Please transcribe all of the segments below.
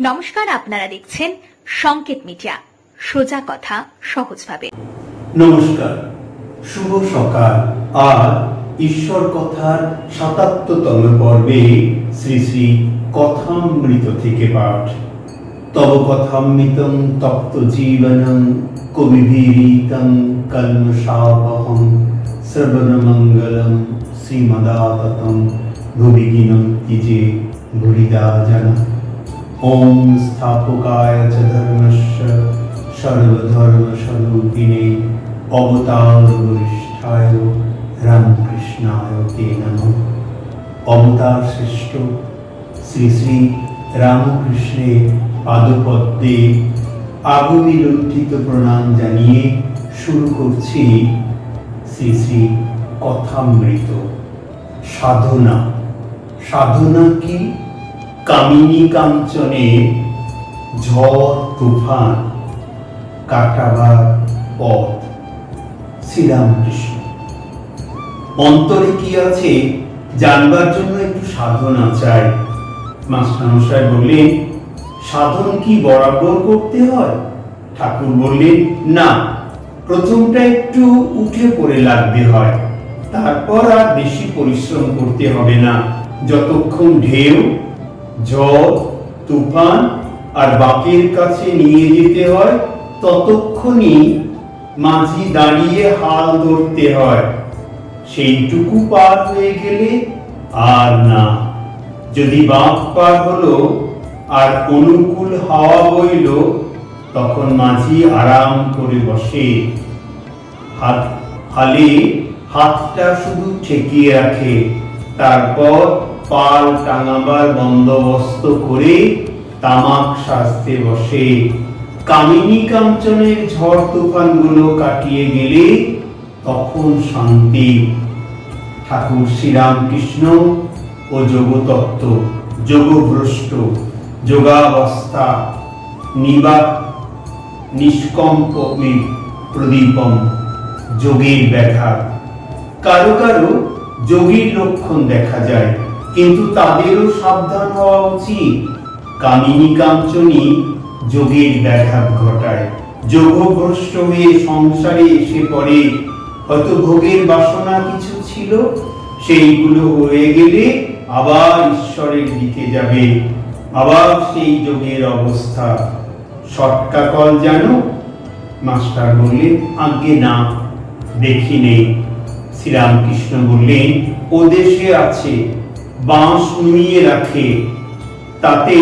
নমস্কার, আপনারা দেখছেন সংকেত মিডিয়া। সোজা কথা, সহজভাবে। নমস্কার, শুভ সকাল। আর ঈশ্বর কথার সাতাত্ততম পর্বে শ্রী শ্রী কথামৃত থেকে পাঠ। তব কথামৃতং তপ্ত জীবনং কবিভীরিতং কল্মষাবহং শ্রবণমঙ্গলম শ্রীমদাততম ভুবিগিনং তিজে ভুরিদা জনা ওম স্থাপকায় চ ধর্মস্য সর্বধর্মস্বরূপিণে অবতার বরিষ্ঠায় রামকৃষ্ণায় তে নমঃ অবতার শ্রেষ্ঠ শ্রী শ্রী রামকৃষ্ণের পাদপদ্মে আগুনি লুণ্ঠিত প্রণাম জানিয়ে শুরু করছি শ্রী শ্রী কথামৃত সাধনা। সাধনা কি? কামিনী কাঞ্চনে ঝড়, তুফান কাটাবার পথ। শ্রীরামকৃষ্ণ। অন্তরে কি আছে জানবার জন্য একটু সাধনা চাই। মাস্টারমশাই বললেন, সাধন কি বরাবর করতে হয়? ঠাকুর বললেন, না, প্রথমটা একটু উঠে পড়ে লাগতে হয়। তারপর আর বেশি পরিশ্রম করতে হবে না। যতক্ষণ ঢেউ ঝড় তুফান আর বাকের কাছে নিয়ে যেতে হয় ততক্ষণই মাঝি দাঁড়িয়ে হাল ধরতে হয়। সেইটুকু পার হয়ে গেলে আর না। যদি বাঁক পার হলো আর অনুকূল হাওয়া বইল, তখন মাঝি আরাম করে বসে। হাত, হালে হাতটা শুধু ঠেকিয়ে রাখে। তারপর পাল টাঙাবার বন্দোবস্ত করে, তামাক শাস্তে বসে। কামিনী কাঞ্চনের ঝড় তুফানগুলো কাটিয়ে গেলে তখন শান্তি। ঠাকুর শ্রীরামকৃষ্ণ ও যোগতত্ত্ব, যোগভ্রষ্ট, যোগাবস্থা নিবা নিষ্কম্প প্রদীপম, যোগের ব্যাঘাত। কারও কারও যোগীর লক্ষণ দেখা যায়। কিন্তু তাদেরও সাবধান হওয়া উচিত। কামিনী কাঞ্চনী যোগের ব্যাঘাত ঘটায়। যোগভ্রষ্ট হয়ে সংসারে এসে পড়ে। হয়তো ভোগের বাসনা কিছু ছিল, সেইগুলো হয়ে গেলে আবার ঈশ্বরের দিকে যাবে। আবার সেই যোগের অবস্থা। সটকা কল জানো, মাস্টার বললেন, আজ্ঞে না, দেখি নেই। শ্রীরামকৃষ্ণ বললেন, ও দেশে আছে বাঁশ নুইয়ে রাখে, তাতে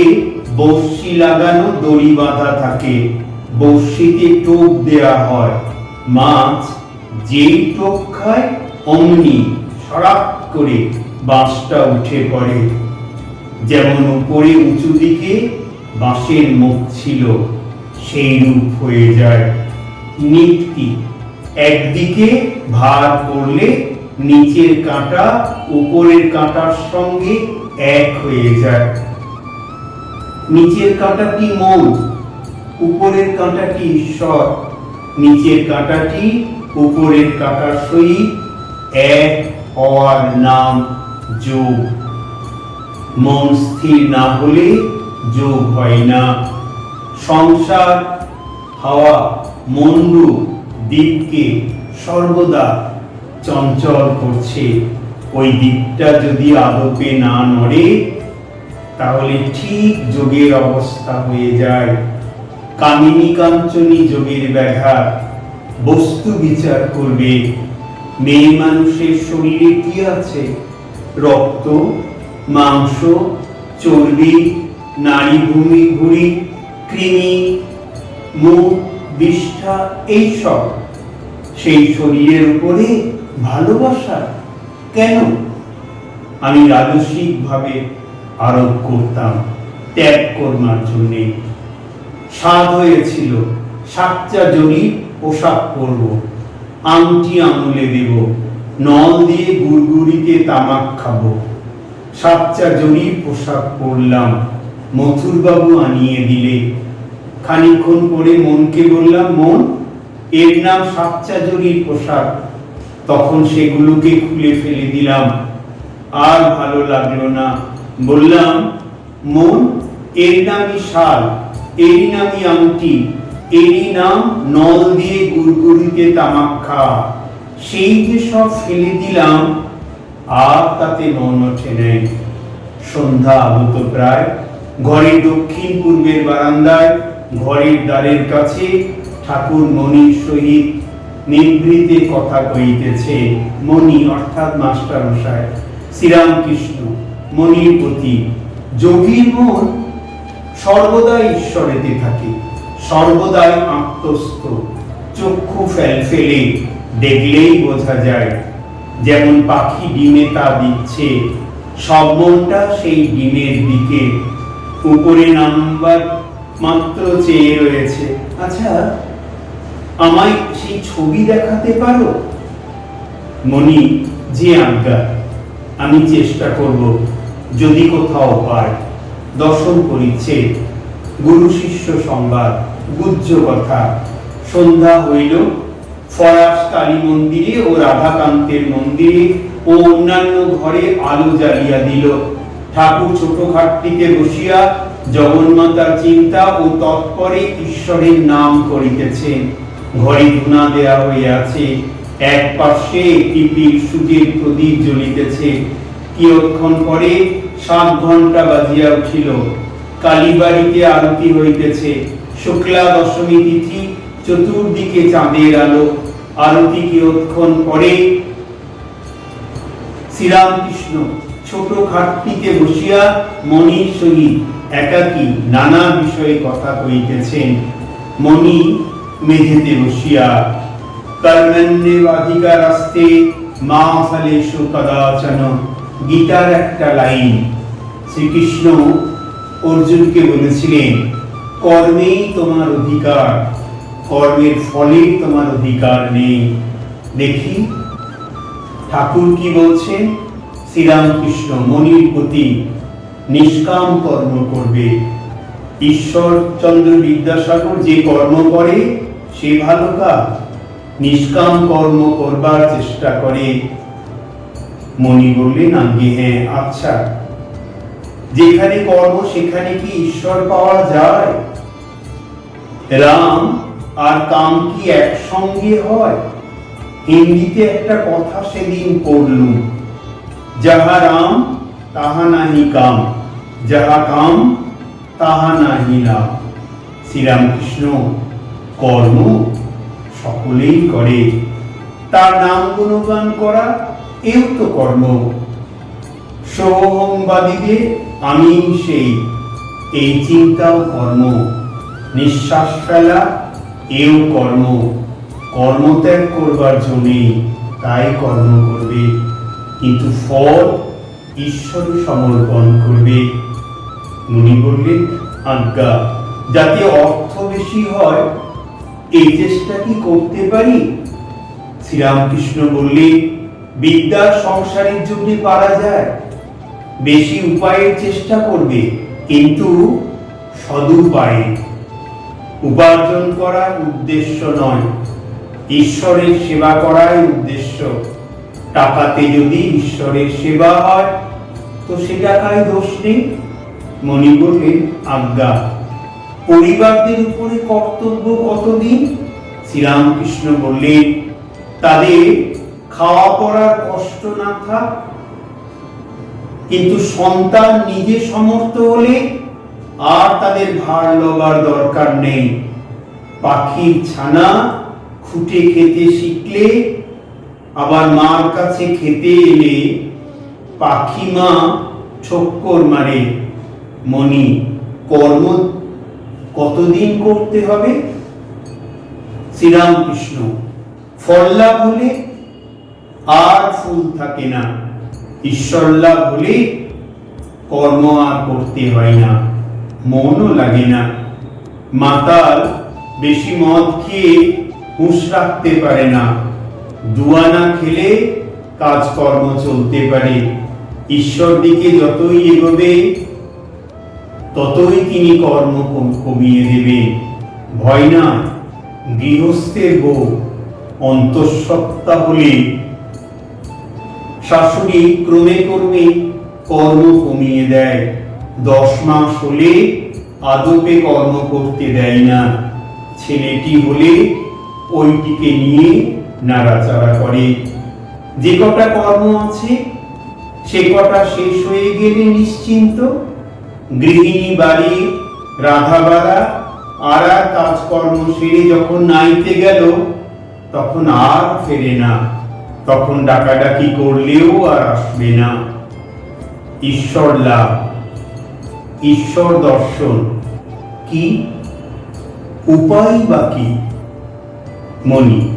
বর্ষি লাগানো দড়ি বাঁধা থাকে বর্ষিতে টোপ দেয়া হয়, মাছ যেই টোপ খায় অমনি সরাপ করে বাঁশটা উঠে পড়ে। যেমন উপরে উঁচু দিকে বাঁশের মুখ ছিল, সেই রূপ হয়ে যায়। নিক্তি একদিকে ভার পড়লে নিচের কাঁটা, উপরের কাঁটার সঙ্গে এক হয়ে যায়। নিচের কাঁটাটি মন উপরের কাঁটাটি ঈশ্বর? নিচের কাঁটাটি উপরের কাঁটার সহিত এক হওয়ার নাম যোগ? মন স্থির না হলে যোগ হয় না। সংসার, হাওয়া মন্ডু দ্বীপকে সর্বদা চঞ্চল করছে। ওই দ্বীপটা যদি আদপে না নড়ে, তাহলে ঠিক যোগের অবস্থা হয়ে যায়। কামিনী কাঞ্চনী যোগের ব্যাঘাত, বস্তু বিচার করবে। মেয়ে মানুষের শরীরে কি আছে? রক্ত, মাংস, চর্বি, নারী ভূমি ভুড়ি কৃমি, মুখ, বিষ্ঠা, এইসব। সেই শরীরের উপরে ভালোবাসা? কেন? আমি রাজস্বিক ভাবে আরোপ করতাম, ত্যাগ করবার জন্যে। স্বাদ হয়েছিল সাচ্চা জড়ি পোশাক পরব, আংটি আঙুলে দেব, নল দিয়ে গুড়গুড়িতে তামাক খাব। সাচ্চা জড়ির পোশাক পরলাম, মথুরবাবু আনিয়ে দিলে। খানিক্ষণ পরে মনকে বললাম, মন, এর নাম সাচ্চা জড়ির পোশাক। তখন সেগুলোকে খুলে ফেলে দিলাম। আর ভালো লাগল না। বললাম, মন, এর নামই শাল, এরই নামই আংটি, এরই নাম নল দিয়ে গুড়গুড়িতে তামাক খাওয়া। সেই যে সব ফেলে দিলাম, আর তাতে মন ওঠে নেই। সন্ধ্যা আগত প্রায়। ঘরের দক্ষিণ পূর্বের বারান্দায়, ঘরের দ্বারের কাছে ঠাকুর মণির সহিত নিভৃতে কথা কইতেছে মণি, অর্থাৎ মাস্টার মশাই শ্রীরামকৃষ্ণ মণির প্রতি যোগীর মন, সর্বদাই ঈশ্বরেতে থাকে, সর্বদাই আত্মস্থ। চক্ষু ফেল ফেলে, দেখলেই বোঝা যায়, যেমন পাখি ডিমে তা দিচ্ছে, সব মনটা সেই ডিমের দিকে। উপরে নাম্বার মাত্র চেয়ে রয়েছে। আচ্ছা আমায় সেই ছবি দেখাতে পারো? মনি যে আজ্ঞা, আমি চেষ্টা করব যদি কোথাও পায় দর্শন করিচ্ছে, গুরু শিষ্য সংবাদ গুজ্জ কথা। সন্ধ্যা হইল, ফরাস কালী মন্দিরে ও রাধাকান্তের মন্দিরে ও অন্যান্য ঘরে আলো জ্বালিয়া দিল। ঠাকুর ছোট ঘাটটিতে বসিয়া জগন্মাতার চিন্তা ও তৎপরে ঈশ্বরের নাম করিতেছেন। ঘরে ধুনা দেয়া হইয়াছে এক পাশে টিপির সুজের প্রদীপ জ্বলিতেছে। কিয়ৎক্ষণ পরে সাত ঘণ্টা বাজিয়া উঠিল। কালীবাড়িতে আরতি হইতেছে। শুক্লা দশমী তিথি চতুর্দিকে চাঁদের আলো। আরতি কিয়ৎক্ষণ পরে শ্রীরামকৃষ্ণ ছোট খাটটিতে বসিয়া মণির সহিত একাকী নানা বিষয়ে কথা কইতেছেন মণি মেঝেতে বসিয়া মা কদাচন। গীতার একটা লাইন। শ্রীকৃষ্ণ অর্জুনকে বলেছিলেন কর্মেই তোমার অধিকার, কর্মের ফলে তোমার অধিকার নেই। দেখি, ঠাকুর কি বলছেন? শ্রীরামকৃষ্ণ মনির প্রতি নিষ্কাম কর্ম করবে। ঈশ্বরচন্দ্র বিদ্যাসাগর যে কর্ম করে সে ভালো কাজ, নিষ্কাম কর্ম করবার চেষ্টা করে। মনি বললেন আগে হ্যাঁ আচ্ছা। যেখানে কর্ম, সেখানে কি ঈশ্বর পাওয়া যায়? রাম, আর কাম কি একসঙ্গে হয়? হিন্দিতে একটা কথা সেদিন পড়লুম। যাহা রাম, তাহা নাহি কাম। যাহা কাম, তাহা নাহি রাম শ্রীরামকৃষ্ণ কর্ম সকলেই করে। তার নাম গুণগান করা, এও তো কর্ম। সোহংবাদীদের আমি সেই, এই চিন্তাও কর্ম। নিঃশ্বাস ফেলা, এও কর্ম। কর্মত্যাগ করবার জন্যে তাই কর্ম করবে। কিন্তু ফল ঈশ্বর সমর্পণ করবে। মুনি বললেন, আজ্ঞা, যাতে অর্থ বেশি হয় এই চেষ্টা কি করতে পারি? শ্রীরামকৃষ্ণ বললেন বিদ্যার সংসারের জন্য পারা যায়। বেশি উপায়ের চেষ্টা করবে, কিন্তু সদুপায়ে। উপার্জন করার উদ্দেশ্য নয়, ঈশ্বরের সেবা করাই উদ্দেশ্য। টাকাতে যদি ঈশ্বরের সেবা হয়, তো সে টাকায় দোষ নেই মণি আজ্ঞা। পরিবারদের উপরে কর্তব্য কতদিন? শ্রীরামকৃষ্ণ বললেন, তাদের খাওয়া পড়ার কষ্ট না থাক, কিন্তু সন্তান নিজে সমর্থ হলে আর তাদের ভার লবার দরকার নেই। পাখির ছানা খুঁটে খেতে শিখলে, আবার মার কাছে খেতে এলে পাখি মা ঠক্কর মারে। মনি কর্ম কতদিন করতে হবে? শ্রীরামকৃষ্ণ, ফল লাভ হলে আর ফুল থাকে না। ঈশ্বর লাভ হলে কর্ম আর করতে হয় না, মনও লাগে না। মাতাল বেশি মদ খেয়ে হুঁশ রাখতে পারে না। দুয়ানা খেলে কাজকর্ম চলতে পারে। ঈশ্বর দিকে যতই এগোবে ততই তিনি কর্ম কমিয়ে দেবে। ভয় না গৃহস্থের বউ অন্তঃসত্ত্বা হলে। শাশুড়ি ক্রমে ক্রমে কর্ম কমিয়ে দেয়। দশ মাস হলে আদপে কর্ম করতে দেয় না। ছেলেটি হলে ওইটিকে নিয়ে নাড়াচাড়া করে। যে কটা কর্ম আছে, সে কটা শেষ হয়ে গেলে নিশ্চিন্ত। গৃহিণী বাড়ি, রাধাবাড়া, আর আর কাজকর্ম সেরে যখন নাইতে গেল, তখন আর ফেরে না। তখন ডাকাডাকি করলেও আর আসবে না। ঈশ্বর লাভ, ঈশ্বর দর্শন। কি? উপায় বা কি? মনি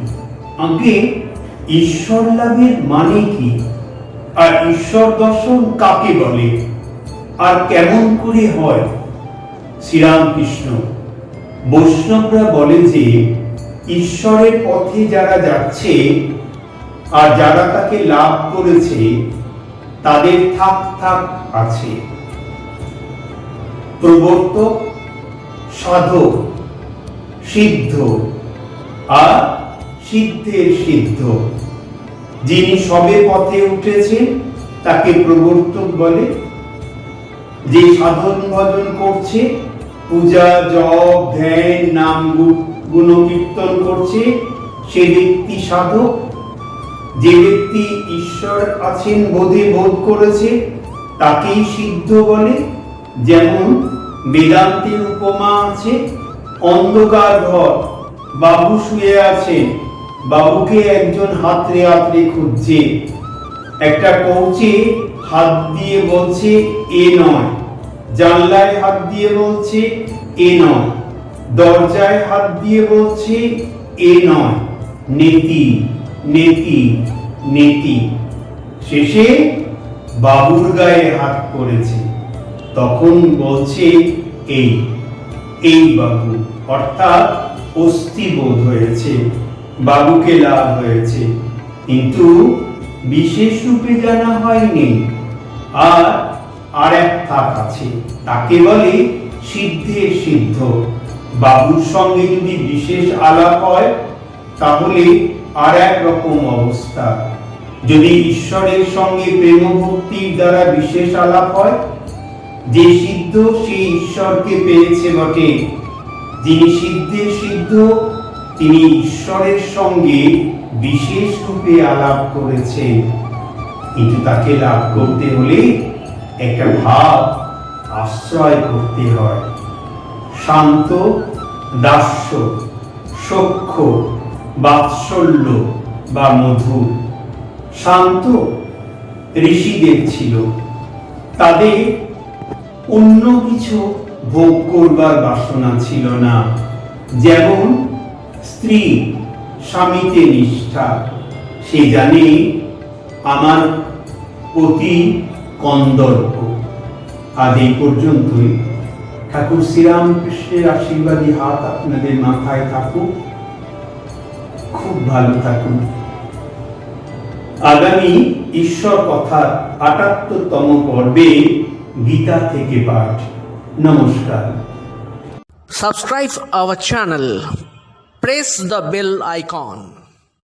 আগে ঈশ্বর লাভের মানে কি? আর ঈশ্বর দর্শন কাকে বলে? আর কেমন করে হয়? শ্রীরামকৃষ্ণ, বৈষ্ণবরা বলে যে, ঈশ্বরের পথে যারা যাচ্ছে আর যারা তাকে লাভ করেছে, তাদের থাক থাক আছে। প্রবর্তক, সাধক, সিদ্ধ আর সিদ্ধের সিদ্ধ। যিনি সবে পথে উঠেছেন তাকে প্রবর্তক বলে যে সাধন ভজন করছে, পূজা, জপ, ধ্যান, নাম গু- গুণকীর্তন করছে, সে ব্যক্তি সাধক যে ব্যক্তি ঈশ্বর আছেন বোধে বোধ করেছে, তাকেই সিদ্ধ বলে। যেমন বেদান্তের উপমা আছে, অন্ধকার ঘর, বাবু শুয়ে আছেন বাবুকে একজন হাতরে হাতরে খুঁজছে। একটা কৌচে হাত দিয়ে বলছে, এ নয়। জানলায় হাত দিয়ে বলছে, এ নয়। দরজায় হাত দিয়ে বলছে, এ নয়। নেতি নেতি নেতি। শেষে বাবুর গায়ে হাত পড়েছে। তখন বলছে, এই এই বাবু। অর্থাৎ অস্থি বোধ হয়েছে, বাবুকে লাভ হয়েছে। কিন্তু বিশেষ রূপে জানা হয়নি। আর আর এক থাক আছে। তাকে বলে সিদ্ধের সিদ্ধ। বাবুর সঙ্গে যদি বিশেষ আলাপ হয়, তাহলে আর এক রকম অবস্থা। যদি ঈশ্বরের সঙ্গে প্রেম ভক্তির দ্বারা বিশেষ আলাপ হয়, যে সিদ্ধ সেই ঈশ্বরকে পেয়েছে বটে। যিনি সিদ্ধের সিদ্ধ, তিনি ঈশ্বরের সঙ্গে বিশেষ রূপে আলাপ করেছেন। কিন্তু তাকে লাভ করতে হলে একটা ভাব আশ্রয় করতে হয়। শান্ত, দাস্য সখ্য বাৎসল্য বা মধু। শান্ত ঋষিদের ছিল। তাদের অন্য কিছু ভোগ করবার বাসনা ছিল না। যেমন স্ত্রী, স্বামীতে নিষ্ঠা। সে জানে, আমার অতি কন্দর্প। আজ এই পর্যন্তই। ঠাকুর শ্রীরামকৃষ্ণের আশীর্বাদী হাত আপনাদের মাথায় থাকুক। খুব ভালো থাকুন। আগামী ঈশ্বর কথার আটাত্তরতম পর্বে গীতা থেকে পাঠ। নমস্কার। Subscribe our channel. Press the bell icon.